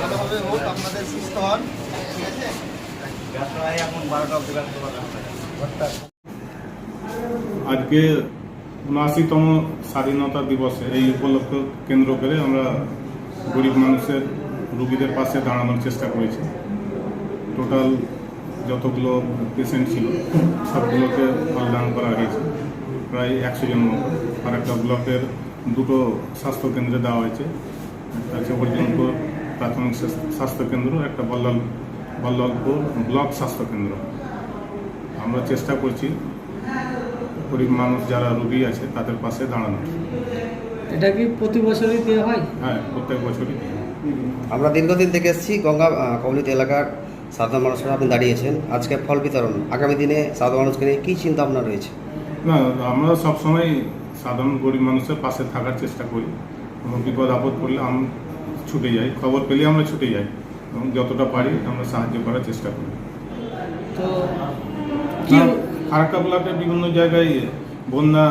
ভালোভাবে হোক, আপনাদের সুস্থ হন। আজকে উনআশিতম স্বাধীনতা দিবসে এই উপলক্ষ কেন্দ্র করে আমরা গরিব মানুষের, রুগীদের পাশে দাঁড়ানোর চেষ্টা করেছি। টোটাল যতগুলো পেশেন্ট ছিল, সবগুলোকে কল্যাণ করা হয়েছে। প্রায় একশো জন আর একটা ব্লকের দুটো স্বাস্থ্যকেন্দ্রে দেওয়া হয়েছে। একটা হচ্ছে প্রাথমিক স্বাস্থ্য- স্বাস্থ্যকেন্দ্র একটা বল্লাল বল্লালপুর ব্লক স্বাস্থ্যকেন্দ্র। আমরা চেষ্টা করছি গরিব মানুষ যারা রোগী আছে তাদের পাশে দাঁড়ানোর। এটা কি প্রতি বছরই দেওয়া হয়? হ্যাঁ প্রত্যেক বছরই আমরা দীর্ঘদিন থেকে এসেছি গঙ্গা কমিউনিটি এলাকার সাধারণ মানুষরা আপনি দাঁড়িয়েছেন আজকে ফল বিতরণ। আগামী দিনে সাধারণ মানুষকে নিয়ে কী চিন্তা ভাবনা রয়েছে? না আমরা সবসময় সাধারণ গরিব মানুষের পাশে থাকার চেষ্টা করি। কোনো বিপদ আপদ পড়লে আমরা ছুটে যাই খবর পেলে আমরা ছুটে যাই এবং যতটা পারি আমরা সাহায্য করার চেষ্টা করি। তো কি ফারাক্কা ব্লকের বিভিন্ন জায়গায় বন্যা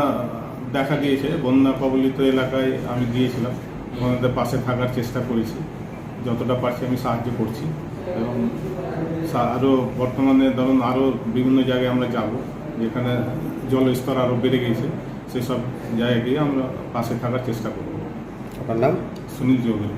দেখা দিয়েছে বন্যা কবলিত এলাকায় আমি গিয়েছিলাম। ওনাদের পাশে থাকার চেষ্টা করেছি যতটা পারছি আমি সাহায্য করছি এবং আরও বর্তমানে ধরুন আরও বিভিন্ন জায়গায় আমরা যাব যেখানে জলস্তর আরও বেড়ে গেছে সেসব জায়গায় গিয়ে আমরা পাশে থাকার চেষ্টা করব। আপনার নাম? সুনীল চৌধুরী।